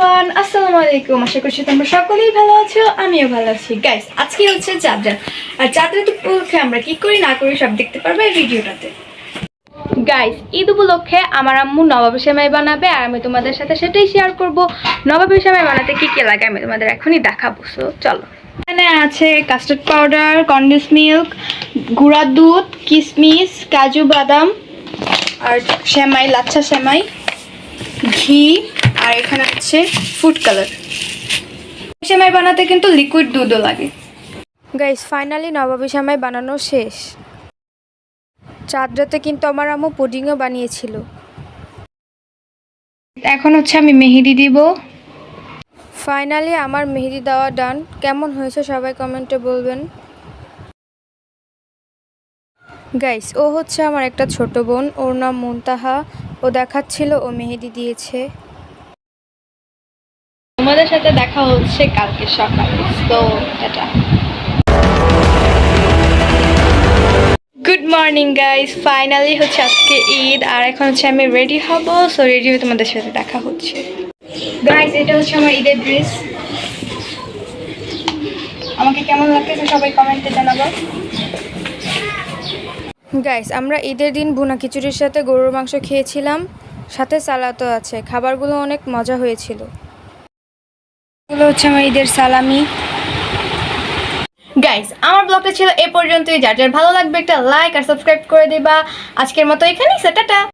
Everyone আসসালামু আলাইকুম। আশা করছি তোমরা সকলেই ভালো আছো আমিও ভালো আছি। গাইস আজকে হচ্ছে চাঁদরা। আর চাঁদরা তো উপলক্ষে আমরা কি করি না করি সব দেখতে পারবে এই ভিডিওটাতে। গাইস ঈদ উপলক্ষে আমার আম্মু নবাব সেমাই বানাবে আর আমি তোমাদের সাথে সেটাই শেয়ার করব। নবাব সেমাই বানাতে কি কি লাগে আমি তোমাদের এখনই দেখাবো। সো চলো। এখানে আছে কাস্টার্ড পাউডার কন্ডেন্স মিল্ক গুঁড়া দুধ কিশমিশ কাজু বাদাম আর সেমাই লাচ্ছা সেমাই ঘি আর এখানে হচ্ছে ফুড কালার সেমাই বানাতে কিন্তু লিকুইড দুধও লাগে। গাইস ফাইনালি নবাবী সামাই বানানো শেষ। চাঁদ রাতে কিন্তু আমার আম্মু পুডিংও বানিয়েছিল। এখন হচ্ছে আমি মেহেদি দিব। ফাইনালি আমার মেহেদি দেওয়া ডান কেমন হয়েছে সবাই কমেন্টে বলবেন। গাইস ও হচ্ছে আমার একটা ছোট বোন। ওর নাম মুনতাহা। ও দেখাচ্ছিল ও মেহেদি দিয়েছে। তোমাদের সাথে দেখা হচ্ছে কালকে সকালে। তো tata. Good morning guys finally হচ্ছে আজকে ঈদ, আর এখন হচ্ছে আমি রেডি হব। সো রেডি হয়ে তোমাদের সাথে দেখা হচ্ছে। গাইস এটা হচ্ছে আমার ঈদের ড্রেস আমাকে কেমন লাগতেছে সবাই কমেন্টে জানাব। গাইস আমরা ঈদের দিন ভুনা খিচুড়ির সাথে গরুর মাংস খেয়েছিলাম। সাথে সালাদও আছে। খাবারগুলো অনেক মজা হয়েছিল। এগুলো হচ্ছে আমার ঈদের সালামি। গাইস আমার ব্লগটা ছিল এ পর্যন্তই। যার যার ভালো লাগবে একটা লাইক আর সাবস্ক্রাইব করে দিবা। আজকের মতো এখানেই টাটা।